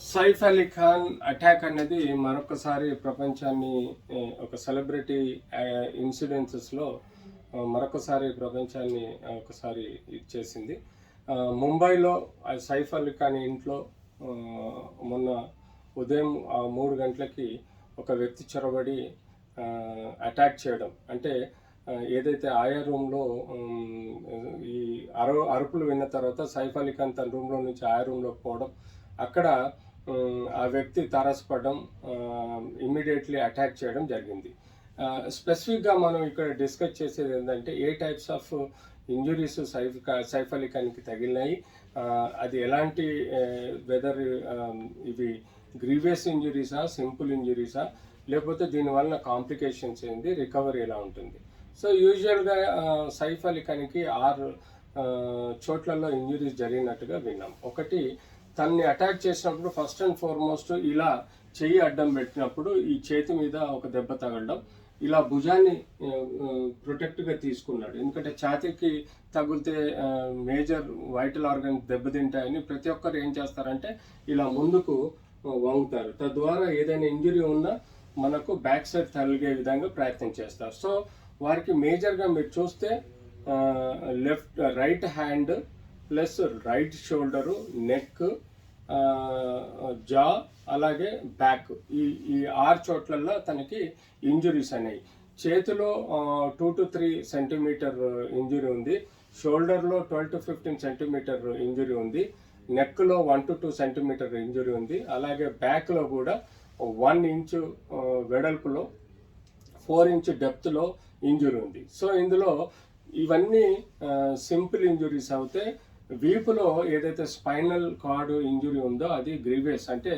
Saif Ali Khan attack అనేది మరొకసారి ప్రపంచాన్ని ఒక సెలబ్రిటీ ఇన్సిడెన్సెస్లో మరొకసారి ప్రపంచాన్ని ఒకసారి ఇచ్చేసింది ముంబైలో సైఫ్ అలీ ఖాన్ ఇంట్లో మొన్న ఉదయం మూడు గంటలకి ఒక వ్యక్తి చొరబడి అటాక్ చేయడం. అంటే ఏదైతే ఆయా రూమ్లో ఈ అరు అరుపులు విన్న తర్వాత సైఫ్ అలీ ఖాన్ తన రూమ్లో నుంచి ఆయా రూమ్లోకి పోవడం అక్కడ ఆ వ్యక్తి తారసపడడం ఇమ్మీడియట్లీ అటాక్ చేయడం జరిగింది. స్పెసిఫిక్గా మనం ఇక్కడ డిస్కస్ చేసేది ఏంటంటే ఏ types of injuries Saif Saif Ali ఖాన్కి తగిలినాయి? అది ఎలాంటి వెదర్ ఇవి గ్రీవియస్ ఇంజురీసా సింపుల్ ఇంజురీసా? లేకపోతే దీనివల్ల కాంప్లికేషన్స్ ఏంది? రికవరీ ఎలా ఉంటుంది? సో యూజువల్గా సైఫ్ అలీ ఖాన్కి ఆరు చోట్లలో ఇంజురీస్ జరిగినట్టుగా విన్నాం. ఒకటి తన్ని అటాక్ చేసినప్పుడు ఫస్ట్ అండ్ ఫార్మోస్ట్ ఇలా చెయ్యి అడ్డం పెట్టినప్పుడు ఈ చేతి మీద ఒక దెబ్బ తగలడం ఇలా భుజాన్ని ప్రొటెక్ట్గా తీసుకున్నాడు. ఎందుకంటే ఛాతీకి తగిలితే మేజర్ వైటల్ ఆర్గన్ దెబ్బతింటాయని ప్రతి ఒక్కరు ఏం చేస్తారంటే ఇలా ముందుకు వంగుతారు. తద్వారా ఏదైనా ఇంజురీ ఉన్నా మనకు బ్యాక్ సైడ్ తగిలే విధంగా ప్రయత్నం చేస్తారు. సో వారికి మేజర్గా మీరు చూస్తే left right hand plus right shoulder neck jaw అలాగే బ్యాక్ ఈ ఈ ఆరు చోట్లలో తనకి ఇంజురీస్ అనేవి. చేతిలో two to three centimeter injury ఉంది. షోల్డర్లో twelve to fifteen centimeter injury ఉంది. నెక్లో one to two centimeter injury ఉంది. అలాగే బ్యాక్లో కూడా వన్ ఇంచు వెడల్పులో ఫోర్ ఇంచ్ డెప్త్లో ఇంజురీ ఉంది. సో ఇందులో ఇవన్నీ సింపుల్ ఇంజురీస్ అవుతే వీపులో ఏదైతే స్పైనల్ కార్డ్ ఇంజురీ ఉందో అది గ్రీవియస్ అంటే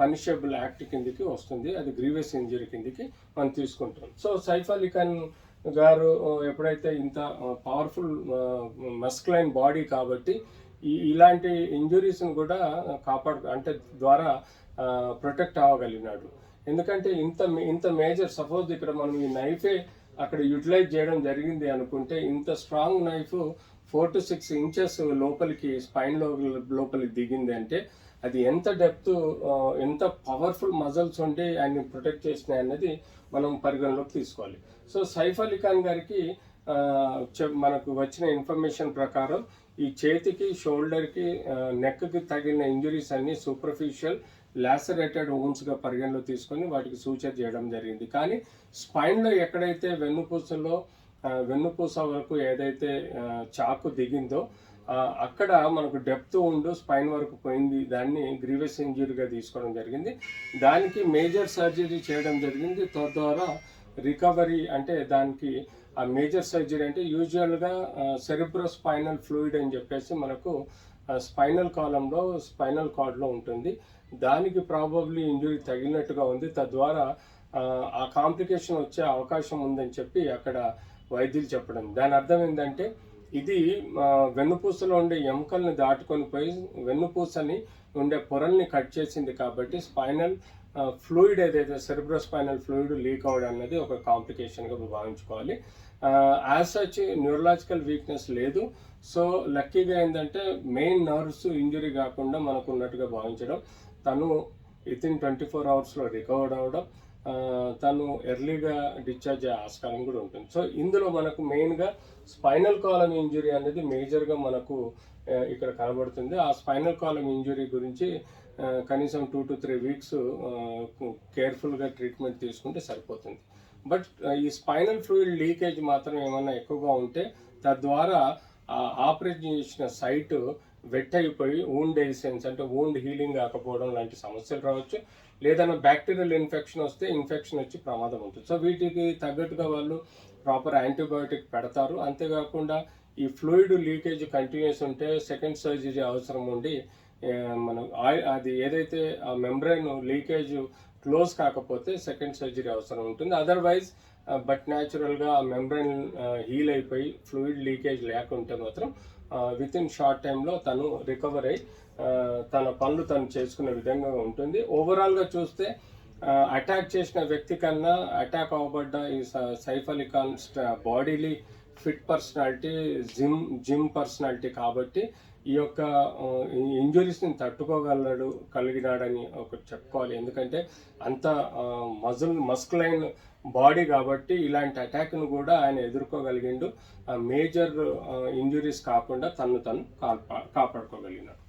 పనిషబుల్ యాక్ట్ కిందికి వస్తుంది. అది గ్రీవియస్ ఇంజురీ కిందికి మనం తీసుకుంటాం. సో సైఫ్ అలీ ఖాన్ గారు ఎప్పుడైతే ఇంత పవర్ఫుల్ మస్క్లైన్ బాడీ కాబట్టి ఇలాంటి ఇంజురీస్ని కూడా కాపాడు అంటే ద్వారా ప్రొటెక్ట్ అవ్వగలిగినాడు. ఎందుకంటే ఇంత ఇంత మేజర్ సపోజ్ ఇక్కడ మనం ఈ నైఫే అక్కడ యూటిలైజ్ చేయడం జరిగింది అనుకుంటే ఇంత strong knife four to six inches లోపలికి స్పైన్లో లోపలికి దిగింది అంటే అది ఎంత డెప్త్ ఎంత పవర్ఫుల్ మజల్స్ ఉండి ఆయన్ని ప్రొటెక్ట్ చేసినాయి అన్నది మనం పరిగణలోకి తీసుకోవాలి. సో సైఫ్ అలీ ఖాన్ గారికి మనకు వచ్చిన ఇన్ఫర్మేషన్ ప్రకారం ఈ చేతికి షోల్డర్కి నెక్కి తగిలిన ఇంజురీస్ అన్ని సూపర్ఫిషియల్ లాసరేటెడ్ ఓన్స్గా పరిగణలో తీసుకొని వాటికి సూచన చేయడం జరిగింది. కానీ స్పైన్లో ఎక్కడైతే వెన్నుపూసలో వెన్నుపూస వరకు ఏదైతే చాకు దిగిందో అక్కడ మనకు డెప్త్ ఉండు స్పైన్ వరకు పోయింది. దాన్ని గ్రీవెస్ ఇంజురీగా తీసుకోవడం జరిగింది. దానికి మేజర్ సర్జరీ చేయడం జరిగింది. తద్వారా రికవరీ అంటే దానికి ఆ మేజర్ సర్జరీ అంటే యూజువల్గా సెరిబ్రో స్పైనల్ ఫ్లూయిడ్ అని చెప్పేసి మనకు స్పైనల్ కాలంలో స్పైనల్ కార్డ్లో ఉంటుంది. దానికి ప్రాబబ్లీ ఇంజురీ తగిలినట్టుగా ఉంది. తద్వారా ఆ, కాంప్లికేషన్ వచ్చే అవకాశం ఉందని చెప్పి అక్కడ వైద్యులు చెప్పడం. దాని అర్థం ఏంటంటే ఇది వెన్నుపూసలో ఉండే ఎముకల్ని దాటుకొని పోయి వెన్నుపూసని ఉండే పొరల్ని కట్ చేసింది కాబట్టి స్పైనల్ ఫ్లూయిడ్ ఏదైతే సెరిబ్రో స్పైనల్ ఫ్లూయిడ్ లీక్ అవ్వడం అనేది ఒక కాంప్లికేషన్గా భావించుకోవాలి. యాజ్ సచ్ న్యూరలాజికల్ వీక్నెస్ లేదు. సో లక్కీగా ఏంటంటే మెయిన్ నర్వ్స్ ఇంజురీ కాకుండా మనకు ఉన్నట్టుగా భావించడం. తను విత్ ఇన్ ట్వంటీ ఫోర్ అవర్స్లో రికవర్ అవ్వడం తను ఎర్లీగా డిశ్చార్జ్ అయ్యే ఆస్కారం కూడా ఉంటుంది. సో ఇందులో మనకు మెయిన్గా స్పైనల్ కాలం ఇంజురీ అనేది మేజర్గా మనకు ఇక్కడ కనబడుతుంది. ఆ స్పైనల్ కాలం ఇంజురీ గురించి కనీసం టూ టు త్రీ వీక్స్ కేర్ఫుల్గా ట్రీట్మెంట్ తీసుకుంటే సరిపోతుంది. బట్ ఈ స్పైనల్ ఫ్లూయిడ్ లీకేజ్ మాత్రం ఏమైనా ఎక్కువగా ఉంటే తద్వారా ఆపరేట్ చేసిన సైట్ వెట్ అయిపోయి వూండ్ ఎడిసెన్స్ అంటే వూండ్ హీలింగ్ కాకపోవడం లాంటి సమస్యలు రావచ్చు. లేదన్నా బ్యాక్టీరియల్ ఇన్ఫెక్షన్ వస్తే ఇన్ఫెక్షన్ వచ్చి ప్రమాదం ఉంటుంది. సో వీటికి తగ్గట్టుగా వాళ్ళు ప్రాపర్ యాంటీబయోటిక్ పెడతారు. అంతేకాకుండా ఈ ఫ్లూయిడ్ లీకేజ్ కంటిన్యూస్ ఉంటే సెకండ్ సర్జరీ అవసరం ఉండి మనం అది ఏదైతే ఆ మెంబ్రైన్ లీకేజ్ క్లోజ్ కాకపోతే సెకండ్ సర్జరీ అవసరం ఉంటుంది. అదర్వైజ్ బట్ న్యాచురల్గా ఆ హీల్ అయిపోయి ఫ్లూయిడ్ లీకేజ్ లేకుంటే మాత్రం విత్ ఇన్ షార్ట్ టైంలో తను రికవర్ అయ్యి తన పనులు తను చేసుకునే విధంగా ఉంటుంది. ఓవరాల్గా చూస్తే అటాక్ చేసిన వ్యక్తి కన్నా అటాక్ అవ్వబడ్డ ఈ స- Saif Ali Khan bodily fit personality gym gym personality కాబట్టి ఈ యొక్క ఇంజురీస్ని తట్టుకోగలడు కలిగినాడని ఒకటి చెప్పుకోవాలి. ఎందుకంటే అంత మజిల్ మస్కులైన్ బాడీ కాబట్టి ఇలాంటి అటాక్ను కూడా ఆయన ఎదుర్కోగలిగిండు. మేజర్ ఇంజురీస్ కాకుండా తను తను కాపా కాపాడుకోగలిగినాడు.